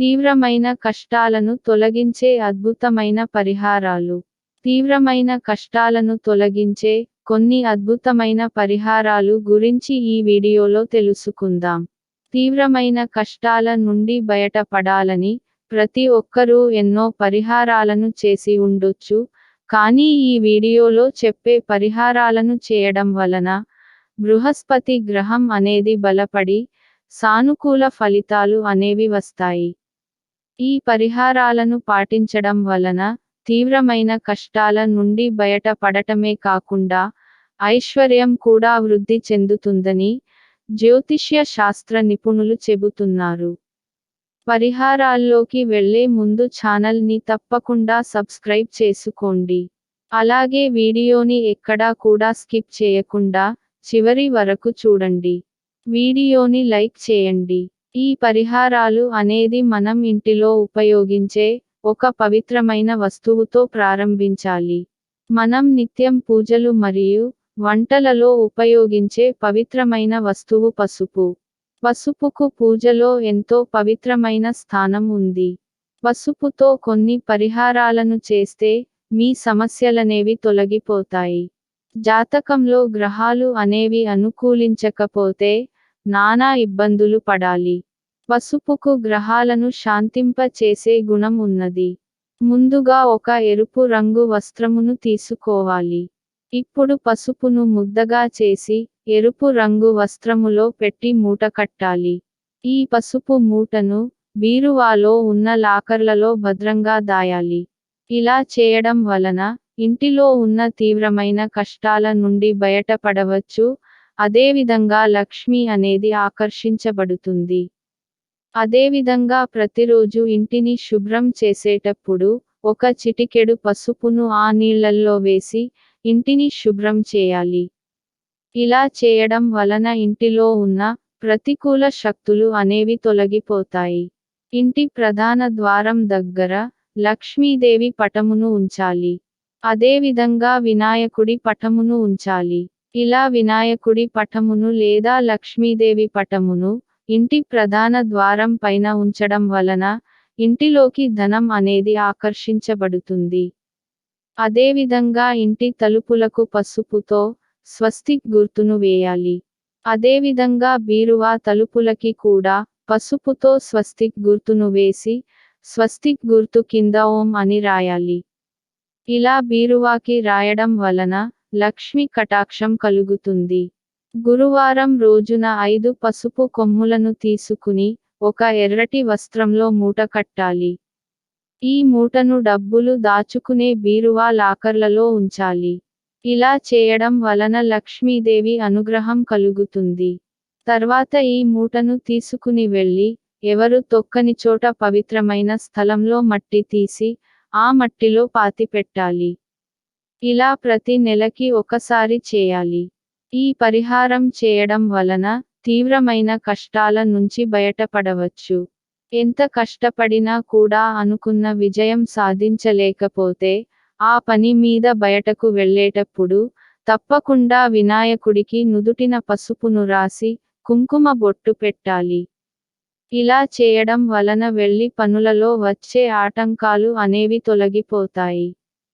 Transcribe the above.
తీవ్రమైన కష్టాలను తొలగించే అద్భుతమైన పరిహారాలు. తీవ్రమైన కష్టాలను తొలగించే కొన్ని అద్భుతమైన పరిహారాలు గురించి ఈ వీడియోలో తెలుసుకుందాం. తీవ్రమైన కష్టాల నుండి బయటపడాలని ప్రతి ఒక్కరూ ఎన్నో పరిహారాలను చేసి ఉండొచ్చు కానీ ఈ వీడియోలో చెప్పే పరిహారాలను చేయడం వలన బృహస్పతి గ్రహం అనేది బలపడి సానుకూల ఫలితాలు అనేవి వస్తాయి. ఈ పరిహారాలను పాటించడం వలన తీవ్రమైన కష్టాల నుండి బయట పడటమే కాకుండా ఐశ్వర్యం కూడా వృద్ధి చెందుతుందని జ్యోతిష్య శాస్త్ర నిపుణులు చెబుతున్నారు. పరిహారాల్లోకి వెళ్ళే ముందు ఛానల్ని తప్పకుండా సబ్స్క్రైబ్ చేసుకోండి. అలాగే వీడియోని ఎక్కడా కూడా స్కిప్ చేయకుండా చివరి వరకు చూడండి. వీడియోని లైక్ చేయండి. ఈ పరిహారాలు అనేది మనం ఇంటిలో ఉపయోగించే ఒక పవిత్రమైన వస్తువుతో ప్రారంభించాలి. మనం నిత్యం పూజలు మరియు వంటలలో ఉపయోగించే పవిత్రమైన వస్తువు పసుపు. పసుపుకు పూజలో ఎంతో పవిత్రమైన స్థానం ఉంది. పసుపుతో కొన్ని పరిహారాలను చేస్తే మీ సమస్యలనేవి తొలగిపోతాయి. జాతకంలో గ్రహాలు అనేవి అనుకూలించకపోతే నానా ఇబ్బందులు పడాలి. పసుపుకు గ్రహాలను శాంతింప చేసే గుణం ఉన్నది. ముందుగా ఒక ఎరుపు రంగు వస్త్రమును తీసుకోవాలి. ఇప్పుడు పసుపును ముద్దగా చేసి ఎరుపు రంగు వస్త్రములో పెట్టి మూట కట్టాలి. ఈ పసుపు మూటను బీరువాలో ఉన్న లాకర్లలో భద్రంగా దాయాలి. ఇలా చేయడం వలన ఇంటిలో ఉన్న తీవ్రమైన కష్టాల నుండి బయటపడవచ్చు అదేవిధంగా లక్ష్మి అనేది ఆకర్షించబడుతుంది. అదేవిధంగా ప్రతిరోజు ఇంటిని శుభ్రం చేసేటప్పుడు ఒక చిటికెడు పసుపును ఆ నీళ్ళల్లో వేసి ఇంటిని శుభ్రం చేయాలి. ఇలా చేయడం వలన ఇంటిలో ఉన్న ప్రతికూల శక్తులు అనేవి తొలగిపోతాయి. ఇంటి ప్రధాన ద్వారం దగ్గర లక్ష్మీదేవి పటమును ఉంచాలి. అదేవిధంగా వినాయకుడి పటమును ఉంచాలి. ఇలా వినాయకుడి పటమును లేదా లక్ష్మీదేవి పటమును ఇంటి ప్రధాన ద్వారం పైన ఉంచడం వలన ఇంటిలోకి ధనం అనేది ఆకర్షించబడుతుంది. అదేవిధంగా ఇంటి తలుపులకు పసుపుతో స్వస్తిక్ గుర్తును వేయాలి. అదేవిధంగా బీరువా తలుపులకి కూడా పసుపుతో స్వస్తిక్ గుర్తును వేసి స్వస్తిక్ గుర్తు కింద ఓం అని రాయాలి. ఇలా బీరువాకి రాయడం వలన లక్ష్మి కటాక్షం కలుగుతుంది. గురువారం రోజున ఐదు పసుపు కొమ్ములను తీసుకుని ఒక ఎర్రటి వస్త్రంలో మూట కట్టాలి. ఈ మూటను డబ్బులు దాచుకునే బీరువా లాకర్లలో ఉంచాలి. ఇలా చేయడం వలన లక్ష్మీదేవి అనుగ్రహం కలుగుతుంది. తర్వాత ఈ మూటను తీసుకుని వెళ్ళి ఎవరు తొక్కని చోట పవిత్రమైన స్థలంలో మట్టి తీసి ఆ మట్టిలో పాతిపెట్టాలి ఇలా ప్రతి నెలకి ఒకసారి చేయాలి. ఈ పరిహారం చేయడం వలన తీవ్రమైన కష్టాల నుంచి బయటపడవచ్చు. ఎంత కష్టపడినా కూడా అనుకున్న విజయం సాధించలేకపోతే ఆ పని మీద బయటకు వెళ్ళేటప్పుడు తప్పకుండా వినాయకుడికి నుదుటిన పసుపును రాసి కుంకుమ బొట్టు పెట్టాలి. ఇలా చేయడం వలన వెళ్ళి పనులలో వచ్చే ఆటంకాలు అనేవి తొలగిపోతాయి.